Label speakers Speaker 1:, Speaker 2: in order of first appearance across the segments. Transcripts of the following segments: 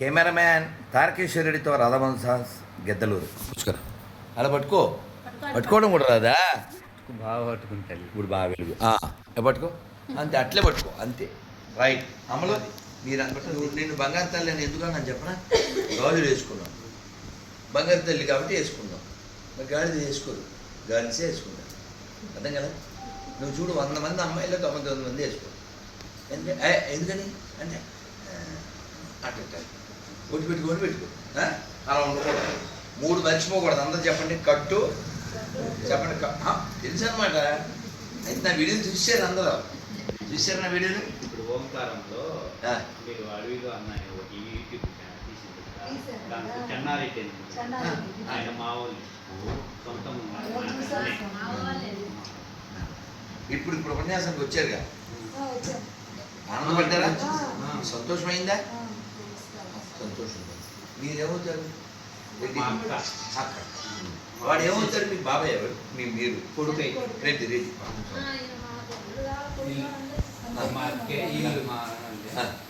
Speaker 1: Cameraman తారకేశ్వరుడితో రాధవంశాస్ Giddalur. పుష్కర అలా పట్టుకో. పట్టుకోవడం కూడా రాదా?
Speaker 2: బాగా పట్టుకుంటాను
Speaker 1: ఇప్పుడు బాగా వెలుగు. ఆ, ఏ పట్టుకో. అంతే అట్లే పట్టుకో. అంతే. రైట్. అమలు. మీరు అనుకుంటే నువ్వు నేను బంగారు తల్లి అని ఎందుకు అని చెప్పనా? గాజులు వేసుకున్నాం బంగారు తల్లి కాబట్టి వేసుకుందాం. మరి గాడిద వేసుకోరు. గాడిసే వేసుకుంటాం అర్థం కదా? నువ్వు చూడు వంద మంది అమ్మాయిలు తొమ్మిది వందల మంది వేసుకోరు. ఎందుకంటే ఏ, ఎందుకని? అంటే ఆ, ఒట్టి పెట్టుకొని పెట్టుకో. ఆ? అలా ఉండకూడదు. మూడు మర్చిపోకూడదు. అందరూ చెప్పండి కట్టు. చెప్పండి తెలుసు అనమాట అయితే నా వీడియోలు చూసారు అందరూ. చూసారు నా వీడియోలు
Speaker 2: ఇప్పుడు ఓంకారంలో
Speaker 1: ఆ,
Speaker 2: మీరు అడవిలో అన్న ఒకటి యూట్యూబ్ ఛానల్ తీసింది
Speaker 3: ఆ.
Speaker 2: చెన్నారెడ్డి. ఆయన మా వాళ్ళు సొంతం?
Speaker 1: ఇప్పుడు ఇప్పుడు ఉపన్యాసానికి వచ్చారుగా. ఆనందపడ్డారా?
Speaker 3: ఆ.
Speaker 1: సంతోషమైందా?
Speaker 3: ఆ,
Speaker 1: సంతోషం మీరేమవుతారు
Speaker 2: అక్క.
Speaker 1: వాడు ఏమవుతారు మీ బాబాయ్ ఎవరు? మీ మీరు.
Speaker 2: కొడుకై
Speaker 1: రెడ్డి రెడ్డి.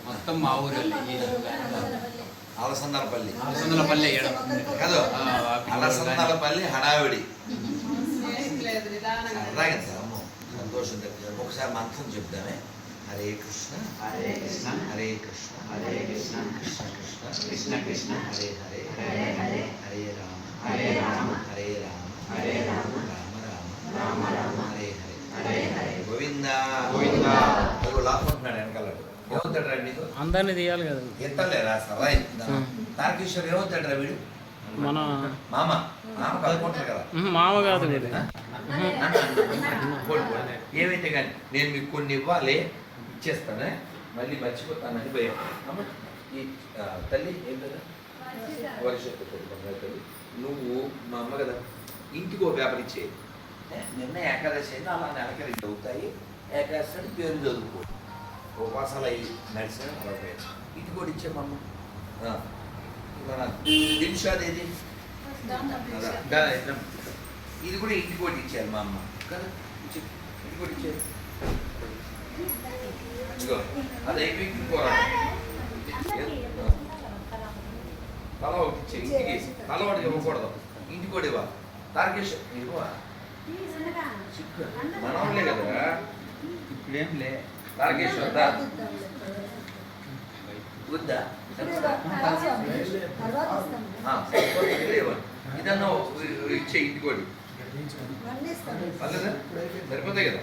Speaker 2: మొత్తం మా ఊరు
Speaker 1: అలసందలపల్లి.
Speaker 2: అలసందలపల్లి ఏడ
Speaker 1: కాదు? అలసందలపల్లి హడావిడి. అలాగే అమ్మో సంతోషం. ఒకసారి మంత్రం చెప్తామే హరే కృష్ణ
Speaker 2: హరే కృష్ణ
Speaker 1: హరే కృష్ణ
Speaker 2: హరే కృష్ణ
Speaker 1: కృష్ణ కృష్ణ
Speaker 2: కృష్ణ కృష్ణ
Speaker 1: హరే హరే
Speaker 2: హరే హరే
Speaker 1: హరే రామ
Speaker 2: హరే రామ
Speaker 1: హరే రామ
Speaker 2: హరే రామ
Speaker 1: రామ రామ
Speaker 2: రామ రామ
Speaker 1: హరే హరే
Speaker 2: హరే హరే
Speaker 1: గోవింద
Speaker 2: గోవింద.
Speaker 1: అదిగో లాక్కుంటున్నాడు వెనకాల ఏమవుతాడు రా నీకు
Speaker 4: అందరినీ తీయాలి కదా
Speaker 1: ఎత్తలేరా సరాయ్ తారకేశ్వర్ ఏమవుతాడు రా వీడు
Speaker 4: మన
Speaker 1: మామ మామ కలుపుకుంటారు కదా
Speaker 4: మామ కాదు.
Speaker 1: ఏమైతే కానీ నేను మీకు కొన్ని ఇవ్వాలి ఇచ్చేస్తానే మళ్ళీ మర్చిపోతానని భయం. అమ్మ ఈ తల్లి ఏం కదా తల్లి, నువ్వు మా అమ్మ కదా ఇంటికి పేపర్ ఇచ్చేయి. ఏ, నిన్న ఏకాదశి అయితే అలా నెలకి రెండు అవుతాయి. ఏకాదశి అని పేరు చదువుకో. ఉపవాసాలు అయ్యి నడిచిన ఇంటికి కూడా ఇచ్చే మా అమ్మ. మన దిల్షాద్ ఏది. ఇది కూడా ఇంటికి ఒకటి ఇచ్చారు మా అమ్మ. కదా ఇంటికి ఒకటి ఇచ్చారు ఇదిగో అది అయిపోయి ఇంకోరా తల ఒకటి ఇచ్చే ఇంటికి తల ఒకటి ఇవ్వకూడదు ఇంటికి కూడా ఇవ్వ తారకేష్ ఇవ్వ మనవాళ్ళే కదా
Speaker 2: ఇప్పుడేం లే
Speaker 1: తారకేష్ వద్దా వద్దా. ఇదన్నా ఇచ్చే ఇంటికి ఒకటి
Speaker 3: అన్నీ ఇస్తాను.
Speaker 1: పర్లేదా సరిపోతాయి కదా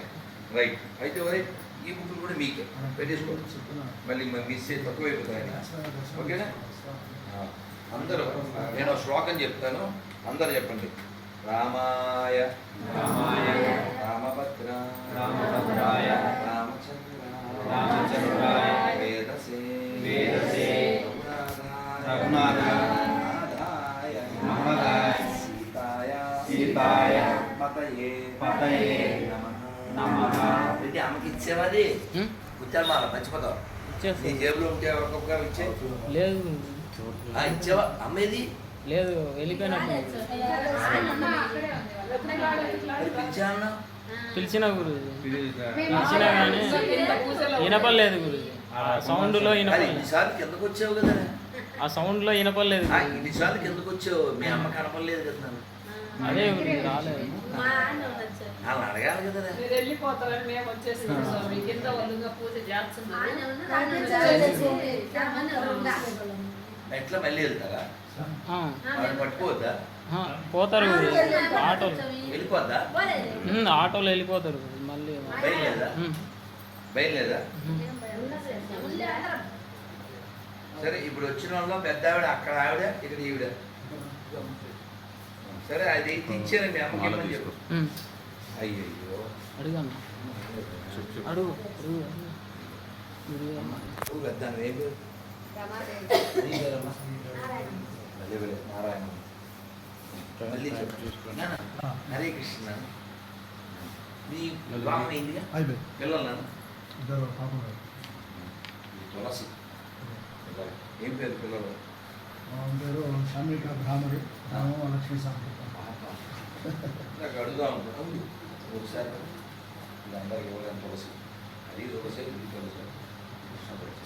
Speaker 1: రైట్ అయితే ఒరే ఈ బుక్కులు కూడా మీకే. పెట్టేసుకోండి మళ్ళీ మిస్ చేసి తక్కువైపోతాయి ఓకేనా? అందరూ నేను శ్లోకం చెప్తాను. అందరూ చెప్పండి. రామాయ.
Speaker 2: రామాయ.
Speaker 1: రామభద్ర.
Speaker 2: రామభద్రాయ.
Speaker 1: రామచంద్ర
Speaker 2: రామచంద్రాయ.
Speaker 1: వేదసే.
Speaker 2: వేదసే.
Speaker 1: రఘునాథాయ.
Speaker 2: రఘునాథాయ. మహదాయ
Speaker 1: సీతాయ.
Speaker 2: సీతాయ.
Speaker 1: పతయే
Speaker 2: పతయే
Speaker 1: నమః. ఇది ఆమెకి ఇచ్చేవాది?
Speaker 4: ఉం?
Speaker 1: కుత్తామాల మర్చిపోతావు నీ జేబులో ఉంటే ఒక్కొక్క ఇచ్చే?
Speaker 4: లేదు.
Speaker 1: ఆ, ఇచ్చేవా? అమ్మేది?
Speaker 4: లేదు వెళ్ళిపోయినట్టు
Speaker 1: పిలిచాను?
Speaker 4: పిలిచిన గురు పిలిచినా. కానీ వినపడలేదు గురు ఆ సౌండ్లో
Speaker 1: అది
Speaker 4: వినపడలేదు.
Speaker 1: కిందకు వచ్చావు కదా.
Speaker 4: ఆ సౌండ్లో వినపడలేదు
Speaker 1: ఆ, ఇన్నిసార్లు కిందకు వచ్చావు. మీ అమ్మ కనపడలేదు కదా.
Speaker 4: అదే గురు రాలేదు.
Speaker 1: వాళ్ళు అడగాలి కదా
Speaker 5: మీరు వెళ్ళిపోతారని మేము వచ్చేసాం స్వామి. కింద వాళ్ళుగా పూజ
Speaker 3: చేసేది.
Speaker 1: ఎట్లా మళ్ళీ వెళ్తారా? పట్టుకోవద్దా
Speaker 4: పోతారు. ఆటోలు.
Speaker 1: వెళ్ళిపోద్దా?
Speaker 4: ఆటోలో వెళ్ళిపోతారు. మళ్ళీ
Speaker 1: బయలుదేరా
Speaker 4: ఉం.
Speaker 1: సరే ఇప్పుడు వచ్చిన వాళ్ళు పెద్ద ఆవిడ అక్కడ ఆవిడ ఇక్కడ ఈవిడ. సరే అది ఇచ్చాను మీ అమ్మకి చెప్పు.
Speaker 4: ఉం.
Speaker 1: అయ్యయ్యో.
Speaker 4: అడుగన్న. అడుగు అడుగు.
Speaker 1: నీ నారాయణ. మళ్ళీ చెప్పు. నాన్న, హరే కృష్ణ. మీ వివాహం అయిందిగా పిల్లలు తులసి. ఏం పేరు పిల్లలు?
Speaker 6: పేరు షామిక బ్రాహ్మణి రామ లక్ష్మీ
Speaker 1: నాకు అడుగుదా కురిశారు ఇది అందరికి ఇవ్వలేని తులసి అది తులసి ఇది తులసి కృష్ణ తులసి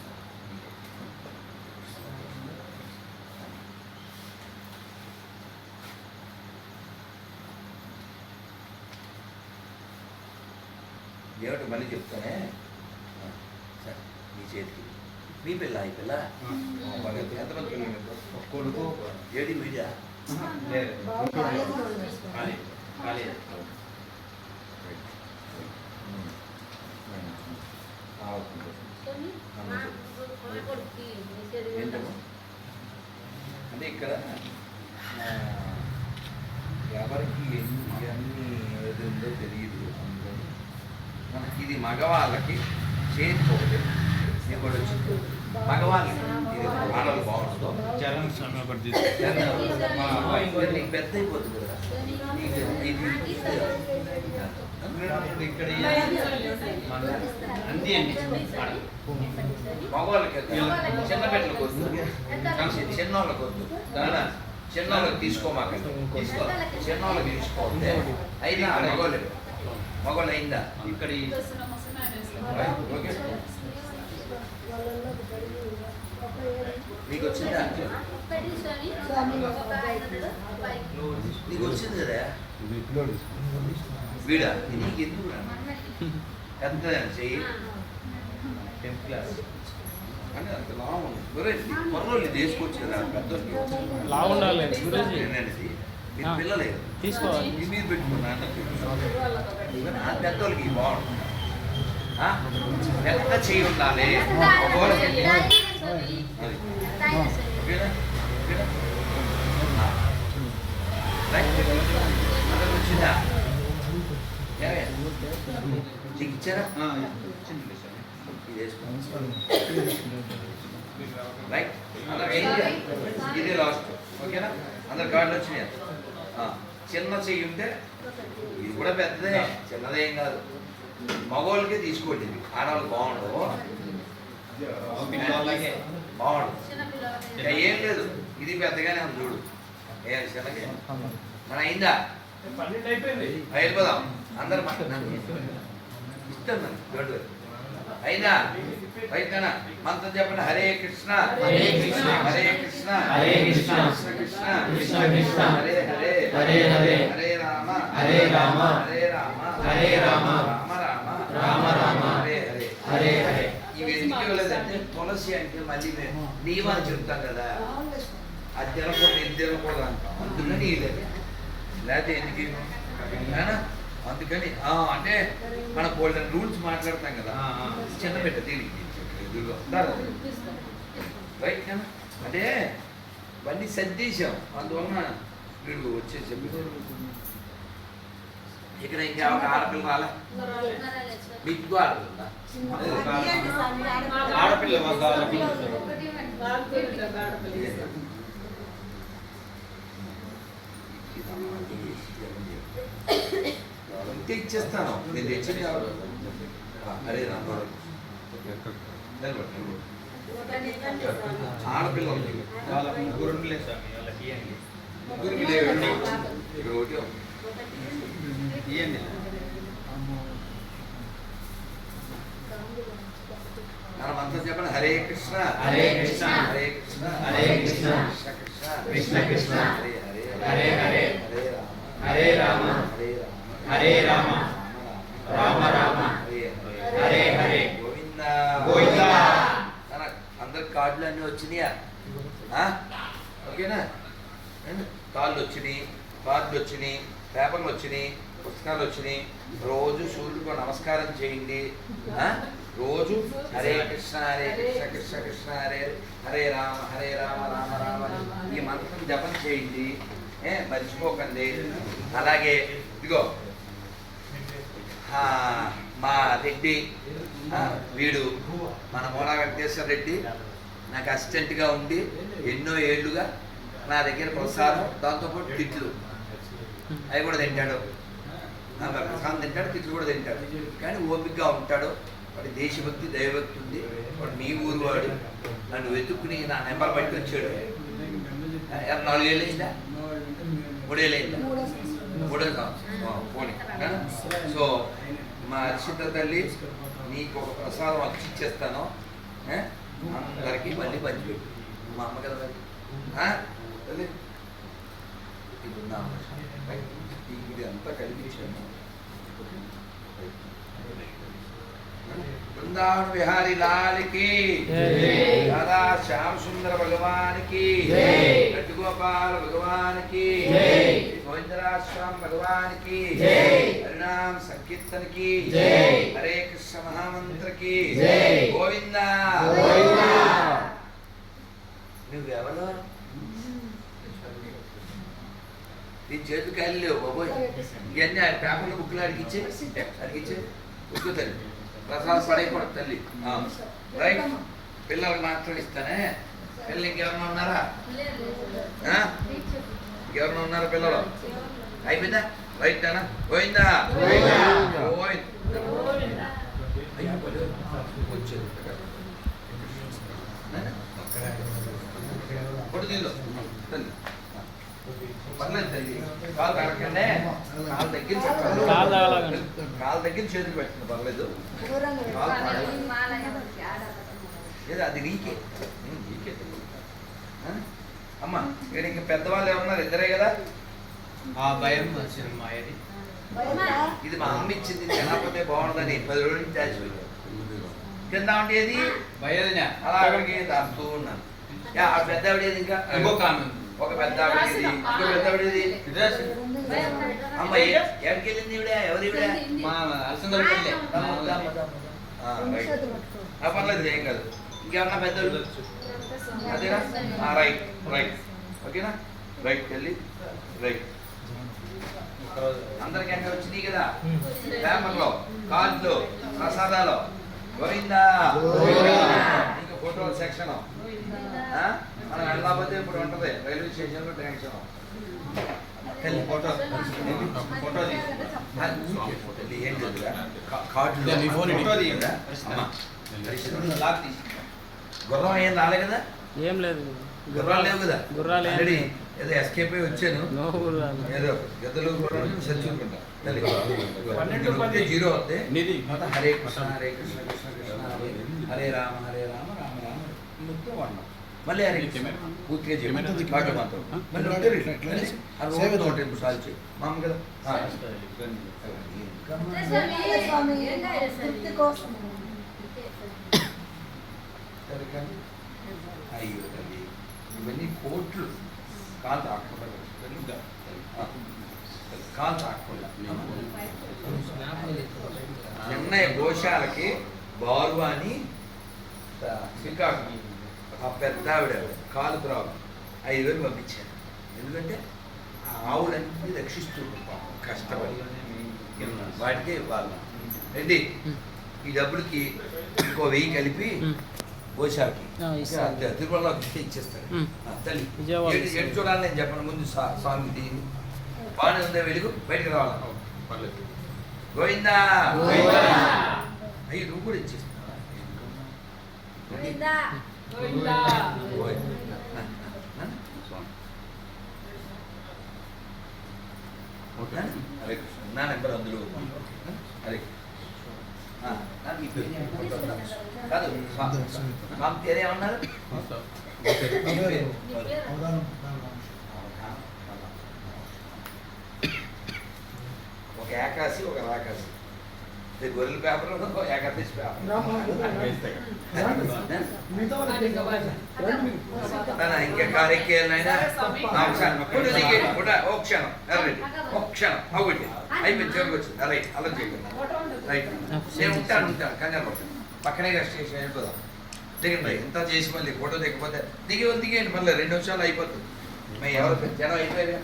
Speaker 1: దేవుడు మళ్ళీ చెప్తానే సరే మీ చేతికి. మీ పిల్ల ఈ పిల్ల? ఎంతమంది
Speaker 2: కొడుకు.
Speaker 1: ఏడి మీడియా కాలేజ్. అంటే ఇక్కడ ఎవరికి ఎన్ని ఎన్ని ఏది ఉందో తెలియదు అందుకని మనకి ఇది మగవాళ్ళకి చేతికి ఒకటి ఇంకోటి వచ్చింది మగవాళ్ళకి. ఇది బాగుంటుందో
Speaker 2: చరణ్ స్వామి ఒకటి
Speaker 1: పెద్ద అయిపోతుంది కదా. ఇది
Speaker 2: ఇక్కడ అంది అండి.
Speaker 1: మగవాళ్ళకి చిన్న బిడ్డలకు వద్దు చిన్న వాళ్ళకి వద్దు దాని చిన్న వాళ్ళకి తీసుకోమాక తీసుకో చిన్న వాళ్ళకి తీసుకోవద్దే అయినా మగవాళ్ళు మగవాళ్ళు అయిందా
Speaker 2: ఇక్కడ
Speaker 1: ఓకే. నీకు వచ్చిందా నీకు వచ్చింది కదా వీడా? నీకు ఎందుకు? పెద్దదని చెయ్యి?
Speaker 2: Tenth class.
Speaker 1: అంటే అంత లాభం ఉంది. నీ కుర్రోళ్ళు తీసుకొచ్చు కదా పెద్దోళ్ళకి
Speaker 4: లావు ఉండాలి. గురూజీ
Speaker 1: మీరు
Speaker 4: ఆ.
Speaker 1: పిల్లలే.
Speaker 4: తీసుకోవాలి.
Speaker 1: ఈ మీద పెట్టుకున్నా ఆ పెద్దోళ్ళకి బాగుంటుంది? పెద్ద చెయ్యి ఉండాలి. ఓకేనా? వచ్చిందా ఇచ్చారా. రైట్ అందరికి ఇదే లాస్ట్ ఓకేనా అందరు కార్డులు వచ్చినాయి? ఆ, చిన్న చెయ్యి ఉంటే ఇది కూడా పెద్దదే. చిన్నదేం కాదు. మగవాళ్ళకే తీసుకోండి ఇది. ఆడవాళ్ళు బాగుండవు. బాగుండు ఇంకా ఏం లేదు. ఇది పెద్దగానే ఉంది చూడు. ఏ చిన్నగే మన అయిందా? వెళ్ళిపోదాం అందరు ఇస్తాను నన్ను గడ్డు అయిందా రైతేనా మంత్రం చెప్పండి హరే కృష్ణ
Speaker 4: హరే కృష్ణ.
Speaker 1: హరే కృష్ణ
Speaker 4: హరే కృష్ణ.
Speaker 1: కృష్ణ కృష్ణ
Speaker 4: కృష్ణ కృష్ణ.
Speaker 1: హరే హరే
Speaker 4: హరే హరే.
Speaker 1: హరే రామ
Speaker 4: హరే రామ.
Speaker 1: హరే రామ
Speaker 4: హరే రామ.
Speaker 1: రామ రామ
Speaker 4: రామ రామ.
Speaker 1: హరే హరే
Speaker 4: హరే హరే.
Speaker 1: ఇవి ఎందుకు ఇవ్వలేదంటే తులసి అంటే మళ్ళీ మేము నియమాలు చెప్తాం కదా. అది తినకూడదు ఇది తినకూడదు అంటాం అందుకని ఇవ్వలేదు లేకపోతే ఎందుకు? అందుకని ఆ, అంటే మన గోల్డెన్ రూల్స్ మాట్లాడతాం కదా. చిన్న పెట్ట దీనికి ఎదురుగా. రైట్? అంటే ఇవన్నీ సర్దేశాం అందువలన వీడు వచ్చేసి ఇక్కడ ఇంకా ఒక ఆడపిల్ల రాలే ఆడపిల్ల
Speaker 3: స్వామి, ఆడపిల్ల.
Speaker 2: ఆడపిల్ల
Speaker 1: ఇంతే ఇచ్చేస్తాను. నేను తెచ్చింది అరే రాంబాబు నిలబడు, నిలబడు. ఆడపిల్ల ఉంది.
Speaker 2: వాళ్ళ ముగ్గురు
Speaker 1: ముగ్గురికి లేవండి. ఇక్కడ ఒకటి ఉంది.
Speaker 2: ఇవ్వండి
Speaker 1: మనం అంతా చెప్పండి హరే కృష్ణ
Speaker 4: హరే కృష్ణ.
Speaker 1: హరే కృష్ణ
Speaker 4: హరే కృష్ణ.
Speaker 1: కృష్ణ కృష్ణ
Speaker 4: కృష్ణ కృష్ణ.
Speaker 1: హరే హరే
Speaker 4: హరే హరే.
Speaker 1: హరే రామ
Speaker 4: హరే రామ.
Speaker 1: హరే రామ
Speaker 4: హరే రామ. రామ రామ.
Speaker 1: హరే
Speaker 4: హరే హరే.
Speaker 1: గోవింద
Speaker 4: గోవింద.
Speaker 1: అందరి కార్డులు అన్నీ వచ్చినాయా ఆ? ఓకేనా ఏంటి? తాళ్ళు వచ్చినాయి కార్డులు వచ్చినాయి పేపర్లు వచ్చినాయి పుస్తకాలు వచ్చినాయి. రోజు సూర్యుడికి నమస్కారం చేయండి. రోజు హరే కృష్ణ హరే కృష్ణ కృష్ణ కృష్ణ హరే హరే రామ హరే రామ రామ రామ ఈ మంత్రం జపం చేయండి. ఏ? మర్చిపోకండి. అలాగే ఇదిగో. మా రెడ్డి వీడు మన మూలా వెంకటేశ్వర రెడ్డి నాకు అసిస్టెంట్గా ఉండి ఎన్నో ఏళ్ళుగా నా దగ్గర ప్రసాదం దాంతోపాటు తిట్లు. అవి కూడా తింటాడు. ప్రసాదం తింటాడు తిట్లు కూడా తింటాడు. కానీ ఓపికగా ఉంటాడు. వాడి దేశభక్తి దైవభక్తి ఉంది. వాడు మీ ఊరు వాడు. నన్ను వెతుక్కుని నా నెంబర్ బట్టి వచ్చాడు ఆ, నాలుగేళ్ళు అయిందా? మూడేళ్ళు అయిందా
Speaker 3: మూడో సంవత్సరం.
Speaker 1: పోనీ? సో మా అర్షిత తల్లి నీకు ఒక ప్రసాదం వచ్చి ఇచ్చేస్తాను. ఆ? అందరికీ మళ్ళీ పంచిపెట్టు. మా అమ్మ కదా మరి. ఆ? ఇది అంతా కల్పించాము బృందావన విహారి లాల్కి రాధా శ్యామ్ సుందర భగవానికి గట్టి గోపాల్ భగవానికి గోవిందరాశ్వామి భగవానికి హరినామ్ సంకీర్తనకి హరే కృష్ణ మహామంత్రకి గోవిందా. నువ్వెవరు? నీ చేతికి వెళ్ళలేవు బాబోయ్. ఇవన్నీ ఆ పేపర్లు బుక్లు అడిగిచ్చే అడిగిచ్చే బుక్కు తల్లి. ప్రసాదం పడైపోడు తల్లి. ఆ, రైట్. పిల్లలకు మాత్రం ఇస్తానే. పిల్లలు ఇంకెవరన్నా ఉన్నారా? ఆ? ఇంకెవరన్నా ఉన్నారా పిల్లలు? అయిపోయిందా? రైట్ అనా పోయిందా? పోయిందా? వచ్చేది కొడు దీనిలో తల్లి పర్లేదు తల్లి కాలు కడకండి కాలు దగ్గర చెప్పాలి.
Speaker 7: కాలు తగలకండి.
Speaker 1: కాలు దగ్గర చేతులు పెట్టండి పర్లేదు. ఏదో అది నీకే. నీకే? అమ్మా ఇక్కడ ఇంక పెద్దవాళ్ళు ఎవరున్నారు? ఇద్దరే కదా?
Speaker 4: ఆ భయం వచ్చిన మాయది?
Speaker 1: ఇది మా అమ్మ ఇచ్చింది ఇది లేకపోతే బాగుండదని పది రోజుల నుంచి దాచిపోయింది కింద ఉండేది
Speaker 4: భయదిన
Speaker 1: అలా అక్కడికి దాస్తూ ఉన్నాను. యా, ఆ పెద్ద ఆవిడేది ఇంకా?
Speaker 4: ఇంకొక ఆమె ఉంది.
Speaker 1: ఒక పెద్ద ఆవిడేది ఇంకో పెద్ద ఆవిడేది
Speaker 4: ఇద్దరు
Speaker 1: అమ్మ ఏ- ఎక్కడికి వెళ్ళింది ఈవిడ? ఎవరు
Speaker 4: మా
Speaker 1: దమ్మ. ఆ, పర్లేదు ఏం కాదు. ఇంకేమన్నా పెద్దలు అదేనా? ఆ, రైట్ రైట్ ఓకేనా? రైట్ వెళ్ళి. రైట్ అందరికి అన్నీ వచ్చినాయి కదా? పేపర్లో కార్డులో ప్రసాదాలు. గోవిందా? ఇంకా ఫోటోల సెక్షన్. మనం వెళ్ళకపోతే ఇప్పుడు ఉంటది. రైల్వే స్టేషన్లో టెన్షన్
Speaker 4: ఫోటో ఫోటో
Speaker 1: గుర్రం ఏం రాలే కదా?
Speaker 7: ఏం లేదు.
Speaker 1: గుర్రాలు లేవు కదా?
Speaker 7: గుర్రాలు.
Speaker 1: ఏదో ఎస్కేప్ అయి వచ్చాను.
Speaker 7: నో గుర్రాలు.
Speaker 1: ఏదో గద్దలు సరిచూరుకుంటా పన్నెండు జీరో వస్తే హరే కృష్ణ హరే కృష్ణ కృష్ణ కృష్ణ హరే హరే రామ హరే రామ రామ రామ. మొత్తం వాడినాం మళ్ళీ హరే కృష్ణ పూర్తిగా చెప్పి పాట మాత్రం. మళ్ళీ ఒకటి రిటర్న్ అనేసి ఆ రోజు నూట ఎనిమిది సార్లు చేయి. మామ కదా? ఆ.
Speaker 3: వెంకయ్య స్వామి తృప్తి కోసం.
Speaker 1: సరిగ్గా? అయ్యో తల్లి. ఇవన్నీ కోట్లు. కాలు తాకుండా ఆ. కాలు తాకుండా నిన్న గోశాలకి బారు అని శ్రీకాకుళం ఆ పెద్ద ఆవిడ కాలు త్రావు ఐదు వేలు పంపించాను ఎందుకంటే ఆ ఆవులన్నీ రక్షిస్తూ పాపం కష్టపడి. వాటికే ఇవ్వాలి. ఏంటి? ఈ డబ్బులకి ఇంకో వెయ్యి కలిపి గోశాలకి.
Speaker 7: ఇస్తాను.
Speaker 1: అంతే, తిరుమలలో
Speaker 7: ఉమ్.
Speaker 1: ఆ, తల్లి. ఎటు- చూడాలి నేను చెప్పను. ముందు సా- స్వామి దీని బాగానే ఉందా వెలుగు? బయటకు రావాలి? గోవిందా!
Speaker 4: గోవిందా.
Speaker 1: అయ్యి నువ్వు కూడా ఇచ్చేస్తున్నావా?
Speaker 3: గోవిందా.
Speaker 5: గోవిందా.
Speaker 1: గోవిందా. హరే కృష్ణ. నా నెంబర్ అందులో ఉంది. హరే కృష్ణ. ఆ, నాకు ఈ పేరు ఏమన్నా కాదు స్వామి స్వామి పేరు ఏమన్నారు
Speaker 6: అవధానం
Speaker 1: ఒక ఏకాశి ఒక రాకాశి ఇది గొర్రెల పేపర్ ఒక ఏకాదశి పేపర్
Speaker 5: ఇంకా బాగా.
Speaker 1: నాన్న, ఇంకా కారెక్కి వెళ్ళినైనా నా క్షణం ఫోటో ఓ క్షణం. రైట్ ఒక క్షణం. ఒకటి అయిపోయింది. వచ్చింది. రైట్. అలా
Speaker 5: ఉండదు.
Speaker 1: రైట్. నేను ఉంటాను ఉంటాను. కంగారు పడతాను పక్కనే రెస్ట్ చేసి వెళ్ళిపోదాం. దిగండి ఇంత చేసి మళ్ళీ ఫోటో దిగకపోతే దిగి దిగండి మళ్ళీ రెండు నిమిషాలు అయిపోతుంది. మేము ఎవరు జనం అయిపోయారు?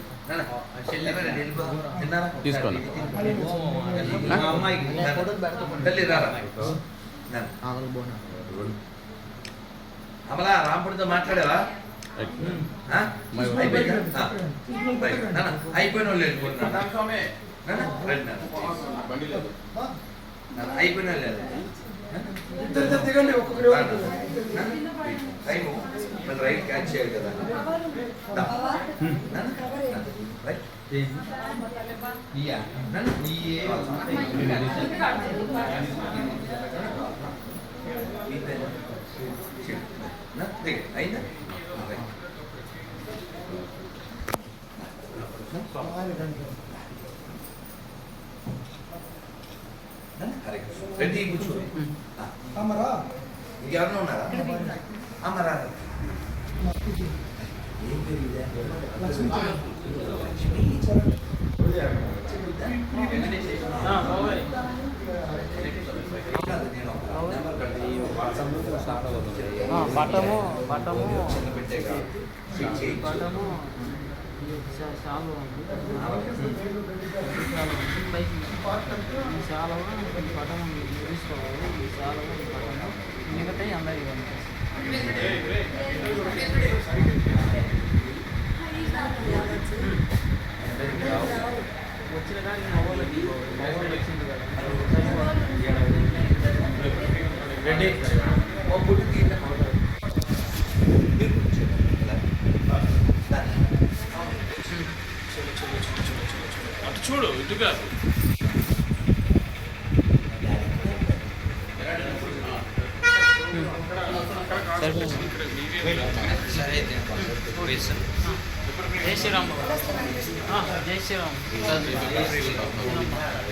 Speaker 7: తీసుకోండి.
Speaker 1: అమలా రాంపుడితో మాట్లాడావా? అయిపోయిన వాళ్ళు అయిపోయిన వాళ్ళు మళ్ళీ రైట్ క్యాచ్ చేయాలి కదా రైట్. అయిందా. రెడ్డి కూర్చోండి ఆ.
Speaker 6: రామరా
Speaker 1: ఇంకెవరైనా ఉన్నారా అమ్మ రాదు ఏం పేరు
Speaker 7: చాలా పటము ఉంది. పైకి ఈ చాలా ఈ పటము తీసుకోవాలి ఈ చాలా ఈ మిగతాయి అందరికి
Speaker 1: ಇಲ್ಲಿ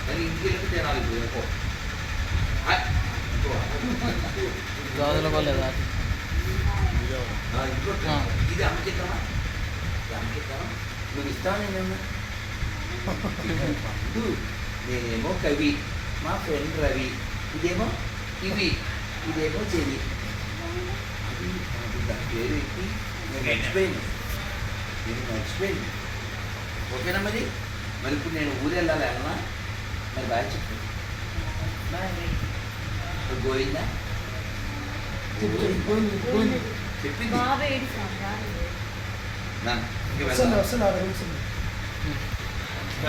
Speaker 1: మరి ఇంటికి వెళ్ళి తినాలి ఇప్పుడు పో. హాయ్. ఇంకో.
Speaker 7: గాజుల
Speaker 1: అమ్మకిద్దామా ఇది అమ్మకిద్దామా నువ్వు ఇస్తావా నేనేమో నేనేమో కవి మా ఫ్రెండ్ రవి ఇదేమో ఇవి ఇదేమో చెవి అది దాని పేరు ఎక్కి నేను మర్చిపోయాను నేను మర్చిపోయాను ఓకేనా మరి మరి ఇప్పుడు నేను ఊరు వెళ్ళాలి అన్నా మరి బాగా చెప్పు బాయ్ గోయిందా చెప్పింది నాన్న, ఇంక
Speaker 6: వస్తున్నా
Speaker 1: వెళ్దాం.
Speaker 6: వస్తున్నా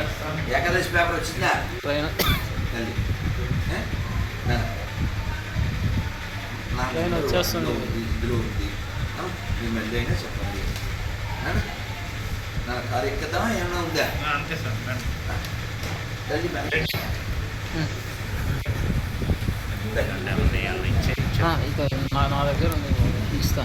Speaker 6: వస్తున్నా
Speaker 1: ఏకాదశి పేపర్ వచ్చిందా
Speaker 7: ట్రైన్
Speaker 1: తల్లి ఏ? నాన్న. నా
Speaker 7: ట్రైన్
Speaker 1: ఇందులో
Speaker 7: వచ్చేస్తుంది.
Speaker 1: ఉంది, ఇందులో ఉంది ఆ, మీ మళ్ళీ అయినా చెప్పండి నాన్న, నా కారు ఎక్కదామా ఏమన్నా ఉందా
Speaker 8: అంతే సార్
Speaker 1: తల్లి బ్యాగ్.
Speaker 7: ఆ, ఇక నా నా దగ్గర ఉంది ఇస్తా